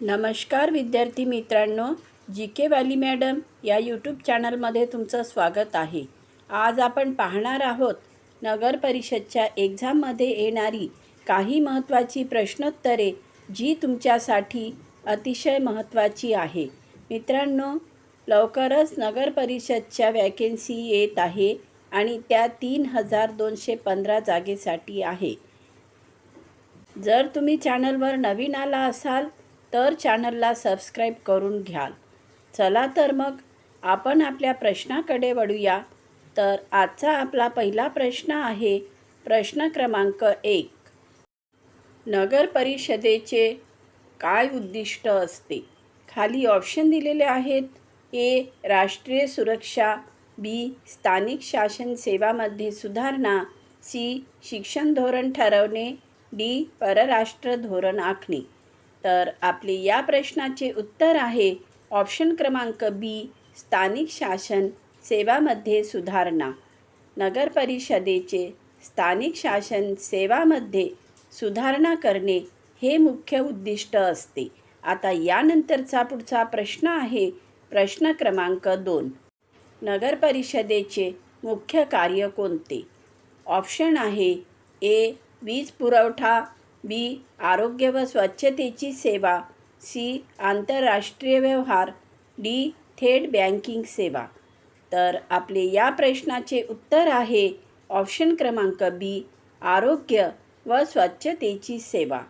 नमस्कार विद्यार्थी मित्रांनो जी के वाली मॅडम या यूट्यूब चॅनलमध्ये तुमचं स्वागत आहे. आज आपण पाहणार आहोत नगर परिषदच्या एक्झाममध्ये येणारी काही महत्त्वाची प्रश्नोत्तरे जी तुमच्यासाठी अतिशय महत्त्वाची आहे. मित्रांनो लवकरच नगर परिषदच्या वॅकेन्सी येत आहे आणि त्या तीन हजार दोनशे पंधरा जागेसाठी आहे. जर तुम्ही चॅनलवर नवीन आला असाल तर चॅनलला सबस्क्राईब करून घ्याल. चला तर मग आपण आपल्या प्रश्नाकडे वळूया. तर आजचा आपला पहिला प्रश्न आहे प्रश्न क्रमांक एक. नगर परिषदेचे काय उद्दिष्ट असते? खाली ऑप्शन दिलेले आहेत ए राष्ट्रीय सुरक्षा बी स्थानिक शासन सेवामध्ये सुधारणा सी शिक्षण धोरण ठरवणे डी परराष्ट्र धोरण आखणे. तर आपली या प्रश्नाचे उत्तर आहे ऑप्शन क्रमांक बी स्थानिक शासन सेवामध्ये सुधारणा. नगर परिषदेचे स्थानिक शासन सेवामध्ये सुधारणा करणे हे मुख्य उद्दिष्ट असते. आता यानंतरचा पुढचा प्रश्न आहे प्रश्न क्रमांक दोन. नगर परिषदेचे मुख्य कार्य कोणते? ऑप्शन आहे ए वीज पुरवठा बी आरोग्य व स्वच्छतेची सेवा सी आंतरराष्ट्रीय व्यवहार डी थेट बँकिंग सेवा. तर आपले या प्रश्नाचे उत्तर आहे ऑप्शन क्रमांक बी आरोग्य व स्वच्छतेची सेवा.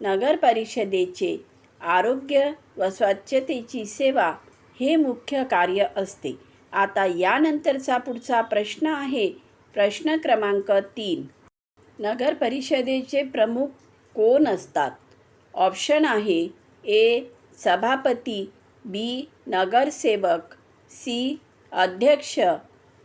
नगर परिषदेचे आरोग्य व स्वच्छतेची सेवा हे मुख्य कार्य असते. आता यानंतरचा पुढचा प्रश्न आहे. प्रश्न क्रमांक तीन. नगर परिषदेचे प्रमुख कोण असतात? ऑप्शन आहे ए सभापती बी नगरसेवक सी अध्यक्ष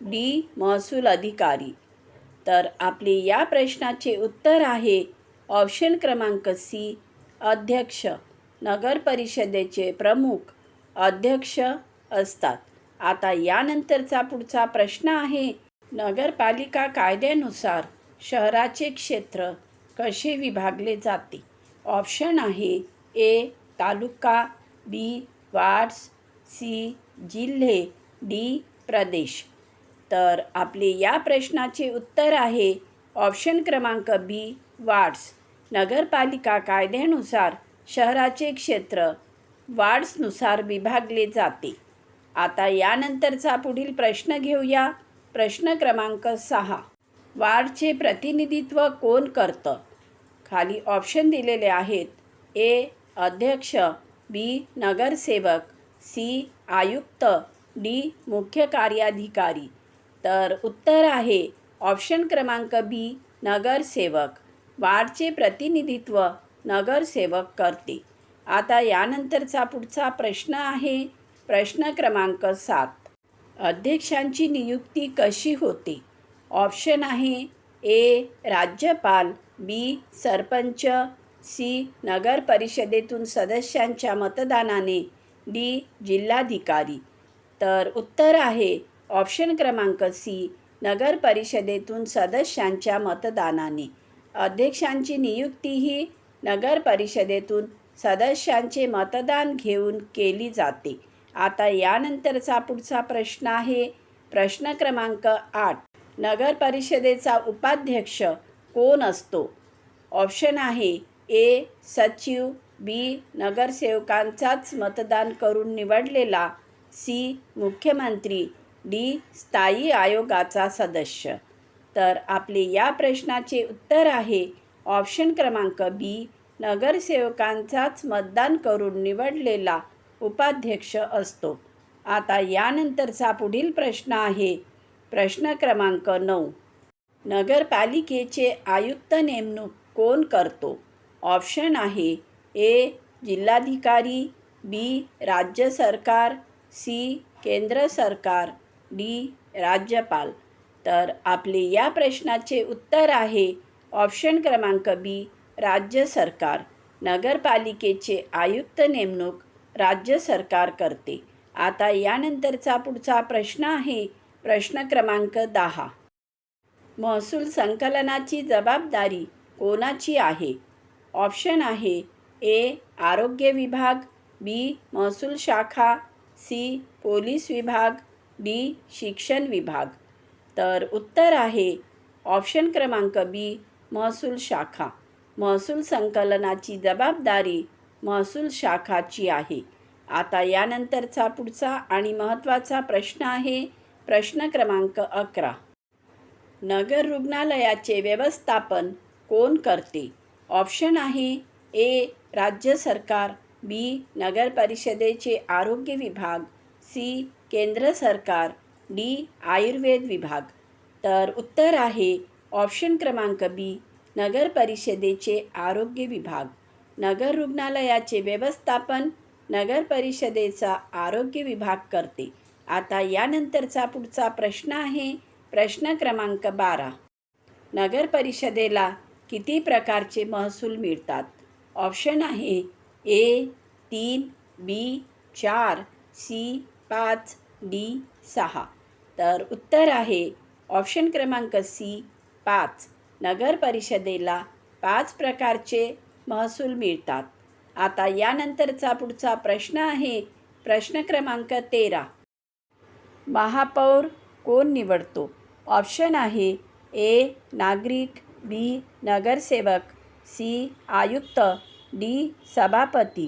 डी महसूल अधिकारी. तर आपले या प्रश्नाचे उत्तर आहे ऑप्शन क्रमांक सी अध्यक्ष. नगर परिषदेचे प्रमुख अध्यक्ष असतात. आता यानंतरचा पुढचा प्रश्न आहे. नगरपालिका कायद्यानुसार शहराचे क्षेत्र कसे विभागले जाते? ऑप्शन आहे A taluka B wards C जिल्हे डी प्रदेश. तर आपले या प्रश्नाचे उत्तर आहे ऑप्शन क्रमांक बी वार्ड्स नगरपालिका कायद्यानुसार शहराचे क्षेत्र वार्ड्सनुसार विभागले जाते. आता यानंतरचा पुढील प्रश्न घेऊया. प्रश्न क्रमांक सहा. वार्डचे प्रतिनिधित्व कोण करतं? खाली ऑप्शन दिलेले आहेत. ए अध्यक्ष. बी नगरसेवक. सी आयुक्त. डी मुख्य कार्याधिकारी. तर उत्तर आहे ऑप्शन क्रमांक बी नगरसेवक. वार्डचे प्रतिनिधित्व नगरसेवक करते. आता यानंतरचा पुढचा प्रश्न आहे. प्रश्न क्रमांक सात. अध्यक्षांची नियुक्ती कशी होते? ऑप्शन आहे ए राज्यपाल. बी सरपंच सी नगर परिषदेतून सदस्यांच्या मतदानाने डी जिल्हाधिकारी. तर उत्तर आहे ऑप्शन क्रमांक सी नगर परिषदेतून सदस्यांच्या मतदानाने. अध्यक्षांची नियुक्ती ही नगर परिषदेतून सदस्यांचे मतदान घेऊन केली जाते. आता यानंतरचा पुढचा प्रश्न आहे. प्रश्न क्रमांक आठ. नगर परिषदेचा उपाध्यक्ष कोण असतो? ऑप्शन आहे ए सचिव बी नगरसेवकांचाच मतदान करून निवडलेला सी मुख्यमंत्री डी स्थायी आयोगाचा सदस्य. तर आपले या प्रश्नाचे उत्तर आहे ऑप्शन क्रमांक बी नगरसेवकांचाच मतदान करून निवडलेला उपाध्यक्ष असतो. आता यानंतरचा पुढील प्रश्न आहे. प्रश्न क्रमांक नऊ. नगरपालिकेचे आयुक्त नेमणूक कोण करतो? ऑप्शन आहे ए जिल्हाधिकारी बी राज्य सरकार सी केंद्र सरकार डी राज्यपाल. तर आपले या प्रश्नाचे उत्तर आहे ऑप्शन क्रमांक बी राज्य सरकार. नगरपालिकेचे आयुक्त नेमणूक राज्य सरकार करते. आता यानंतरचा पुढचा प्रश्न आहे प्रश्न क्रमांक दहा. महसूल संकलनाची जबाबदारी कोणाची आहे? ऑप्शन आहे ए आरोग्य विभाग बी महसूल शाखा सी पोलीस विभाग डी शिक्षण विभाग. तर उत्तर आहे ऑप्शन क्रमांक बी महसूल शाखा. महसूल संकलनाची जबाबदारी महसूल शाखाची आहे. आता यानंतरचा पुढचा आणि महत्त्वाचा प्रश्न आहे प्रश्न क्रमांक अकरा. नगर रुग्णालयाचे व्यवस्थापन कोण करते? ऑप्शन आहे ए राज्य सरकार बी नगर परिषदेचे आरोग्य विभाग सी केंद्र सरकार डी आयुर्वेद विभाग. तर उत्तर आहे ऑप्शन क्रमांक बी नगर परिषदेचे आरोग्य विभाग. नगर रुग्णालयाचे व्यवस्थापन नगर परिषदेचा आरोग्य विभाग करते. आता यानंतरचा पुढचा प्रश्न आहे प्रश्न क्रमांक बारा. नगर परिषदेला किती प्रकारचे महसूल मिळतात? ऑप्शन आहे ए तीन बी चार सी पाच डी सहा. तर उत्तर आहे ऑप्शन क्रमांक सी पाच. नगर परिषदेला पाच प्रकारचे महसूल मिळतात. आता यानंतरचा पुढचा प्रश्न आहे प्रश्न क्रमांक तेरा. महापौर कोण निवडतो? ऑप्शन आहे ए नागरिक बी नगरसेवक सी आयुक्त डी सभापती.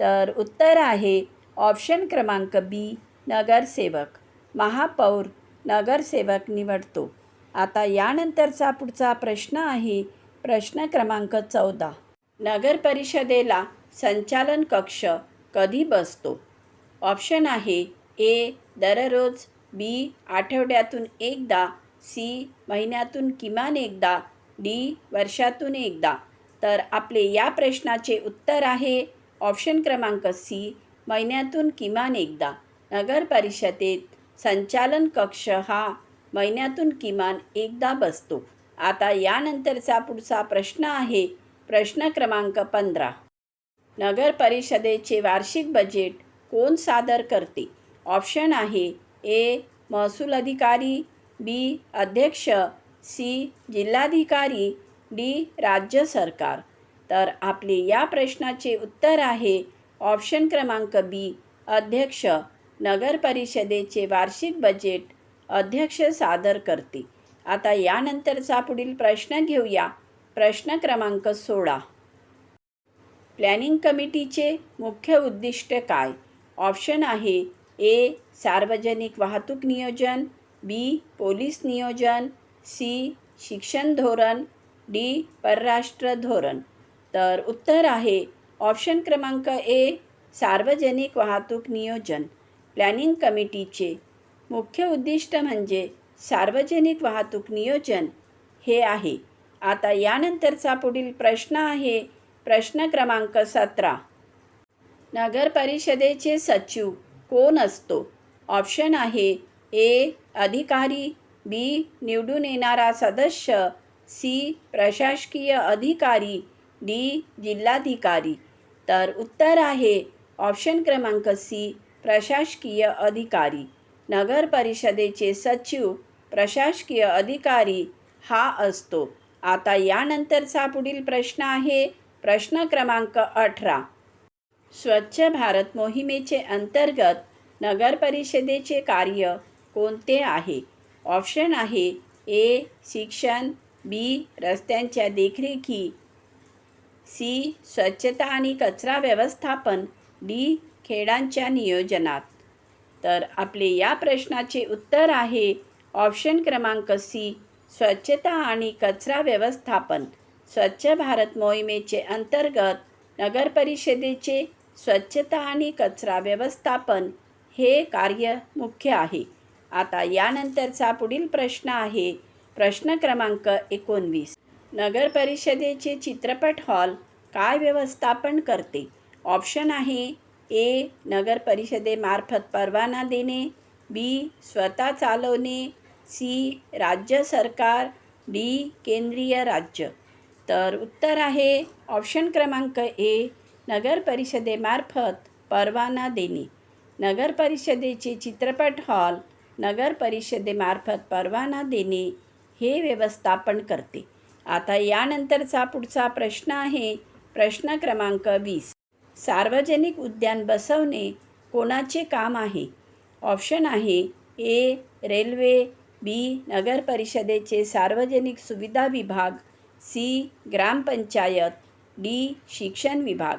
तर उत्तर आहे ऑप्शन क्रमांक बी नगरसेवक. महापौर नगरसेवक निवडतो. आता यानंतरचा पुढचा प्रश्न आहे प्रश्न क्रमांक चौदा. नगर परिषदेला संचालन कक्ष कधी बसतो? ऑप्शन आहे ए दररोज बी आठवड्यातून एकदा सी महिन्यातून किमान एकदा डी वर्षातून एकदा. तर आपले या प्रश्नाचे उत्तर आहे ऑप्शन क्रमांक सी महिन्यातून किमान एकदा. नगर परिषदेत संचालन कक्ष हा महिन्यातून किमान एकदा बसतो. आता यानंतरचा पुढचा प्रश्न आहे प्रश्न क्रमांक पंधरा. नगर परिषदेचे वार्षिक बजेट कोण सादर करते? ऑप्शन आहे ए. महसूल अधिकारी. बी. अध्यक्ष. सी. जिल्हाधिकारी. डी. राज्य सरकार. तर आपले या प्रश्नाचे उत्तर आहे ऑप्शन क्रमांक बी. अध्यक्ष. नगर परिषदेचे वार्षिक बजेट अध्यक्ष सादर करते आता यानंतरचा पुढील प्रश्न घेऊया. प्रश्न क्रमांक सोळा. प्लॅनिंग कमिटीचे मुख्य उद्दिष्ट काय? ऑप्शन आहे ए सार्वजनिक वाहतूक नियोजन बी पोलीस नियोजन सी शिक्षण धोरण डी परराष्ट्र धोरण. तर उत्तर आहे ऑप्शन क्रमांक ए सार्वजनिक वाहतूक नियोजन प्लॅनिंग कमिटीचे. मुख्य उद्दिष्ट म्हणजे सार्वजनिक वाहतूक नियोजन हे आहे. आता यानंतरचा पुढील प्रश्न आहे प्रश्न क्रमांक सतरा. नगर परिषदेचे सचिव कोण असतो? ऑप्शन आहे ए अधिकारी बी निवडून येणारा सदस्य सी प्रशासकीय अधिकारी डी जिल्हाधिकारी. तर उत्तर आहे ऑप्शन क्रमांक सी प्रशासकीय अधिकारी. नगर परिषदेचे सचिव प्रशासकीय अधिकारी हा असतो. आता यानंतरचा पुढील प्रश्न आहे. प्रश्न क्रमांक अठरा. स्वच्छ भारत मोहिमेचे अंतर्गत नगर परिषदेचे कार्य कोणते आहे? ऑप्शन आहे ए शिक्षण बी रस्त्यांच्या देखरेखी सी स्वच्छता आणि कचरा व्यवस्थापन डी खेळांच्या नियोजनात. तर आपले या प्रश्नाचे उत्तर आहे ऑप्शन क्रमांक सी स्वच्छता आणि कचरा व्यवस्थापन. स्वच्छ भारत मोहिमेचे अंतर्गत नगर परिषदेचे स्वच्छता आणि कचरा व्यवस्थापन हे कार्य मुख्य आहे. आता यानंतरचा पुढील प्रश्न आहे. प्रश्न क्रमांक एकोणवीस. नगर परिषदेचे चित्रपट हॉल काय व्यवस्थापन करते? ऑप्शन आहे ए नगर परिषदेमार्फत परवाना देणे बी स्वतः चालवणे सी राज्य सरकार डी केंद्रीय राज्य. तर उत्तर आहे ऑप्शन क्रमांक ए नगर परिषदेमार्फत परवाना देणे. नगर परिषदेचे चित्रपट हॉल नगर परिषदेमार्फत परवाना देणे हे व्यवस्थापन करते. आता यानंतरचा पुढचा प्रश्न आहे प्रश्न क्रमांक वीस. सार्वजनिक उद्यान बसवणे कोणाचे काम आहे? ऑप्शन आहे ए रेल्वे बी नगर परिषदेचे सार्वजनिक सुविधा विभाग सी ग्रामपंचायत डी शिक्षण विभाग.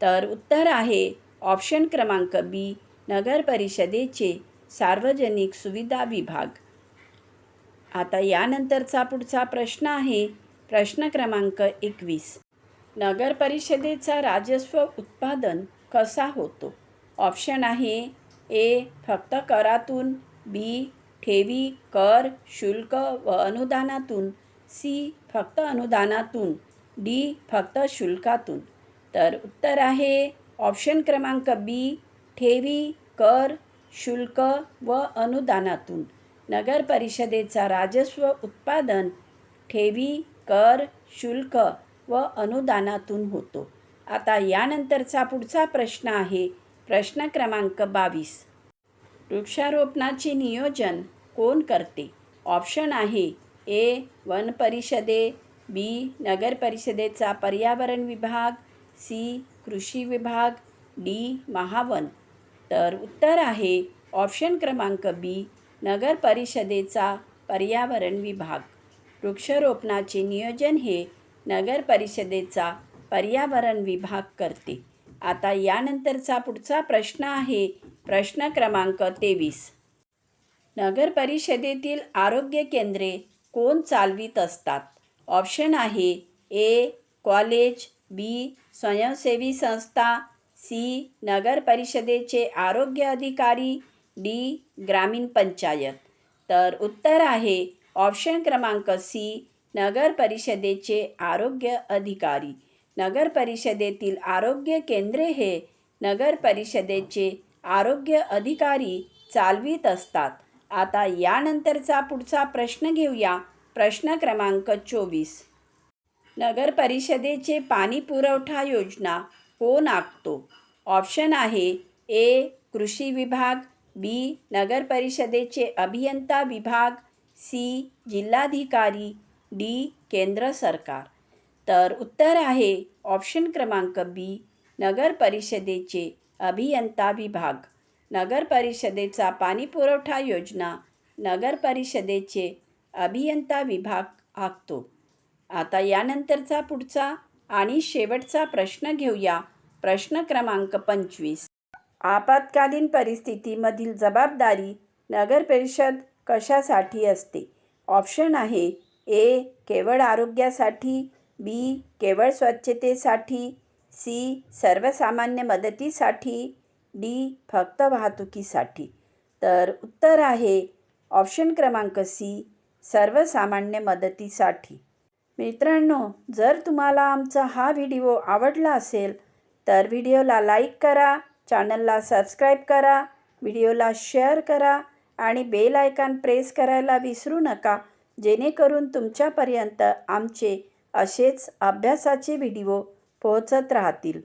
तर उत्तर आहे ऑप्शन क्रमांक बी नगर परिषदेचे सार्वजनिक सुविधा विभाग. आता यानंतरचा पुढचा प्रश्न आहे प्रश्न क्रमांक एकवीस. नगर परिषदेचा राजस्व उत्पादन कसा होतो? ऑप्शन आहे ए फक्त करातून बी ठेवी कर शुल्क व अनुदानातून सी फक्त अनुदानातून डी फक्त शुल्कातून. तर उत्तर आहे ऑप्शन क्रमांक बी ठेवी कर शुल्क व अनुदानातून. नगर परिषदेचा राजस्व उत्पादन ठेवी कर शुल्क व अनुदानातून होतो. आता यानंतरचा पुढचा प्रश्न आहे. प्रश्न क्रमांक बावीस. वृक्षारोपणाचे नियोजन कोण करते? ऑप्शन आहे ए. वन परिषदे बी. नगर परिषदेचा पर्यावरण विभाग सी. कृषी विभाग डी. महावन. तर उत्तर आहे ऑप्शन क्रमांक बी नगर परिषदेचा पर्यावरण विभाग. वृक्षारोपणाचे नियोजन हे नगर परिषदेचा पर्यावरण विभाग करते. आता यानंतरचा पुढचा प्रश्न आहे प्रश्न क्रमांक तेवीस. नगर परिषदेतील आरोग्य केंद्रे कोण चालवित असतात? ऑप्शन आहे ए कॉलेज बी स्वयंसेवी संस्था सी. नगर परिषदेचे आरोग्य अधिकारी डी. ग्रामीण पंचायत. तर उत्तर आहे ऑप्शन क्रमांक सी. नगर परिषदेचे आरोग्य अधिकारी. नगर परिषदेतील आरोग्य केंद्रे हे नगर परिषदेचे आरोग्य अधिकारी चालवीत असतात. आता यानंतरचा पुढचा प्रश्न घेऊया. प्रश्न क्रमांक चोवीस. नगर परिषदेचे पाणी पुरवठा योजना. हो कोण आखतो ऑप्शन आहे ए कृषी विभाग बी नगर परिषदेचे अभियंता विभाग सी जिल्हाधिकारी डी केंद्र सरकार. तर उत्तर आहे ऑप्शन क्रमांक बी नगर परिषदेचे अभियंता विभाग. नगर परिषदेचा योजना नगर परिषदेचे अभियंता विभाग आखतो. आता यानंतरचा पुढचा आणि शेवटचा प्रश्न घेऊया. प्रश्न क्रमांक पंचवीस. आपत्कालीन परिस्थितीमधील जबाबदारी नगर परिषद कशासाठी असते? ऑप्शन आहे ए केवळ आरोग्यासाठी बी केवळ स्वच्छतेसाठी सी सर्वसामान्य मदतीसाठी डी फक्त वाहतुकीसाठी. तर उत्तर आहे ऑप्शन क्रमांक सी सर्वसामान्य मदतीसाठी. मित्रांनो जर तुम्हाला आमचा हा व्हिडिओ आवडला असेल तर व्हिडिओला लाईक करा चॅनलला सबस्क्राईब करा व्हिडिओला शेअर करा आणि बेल आयकॉन प्रेस करायला विसरू नका जेणेकरून तुमच्यापर्यंत आमचे असेच अभ्यासाचे व्हिडिओ पोहोचत राहतील.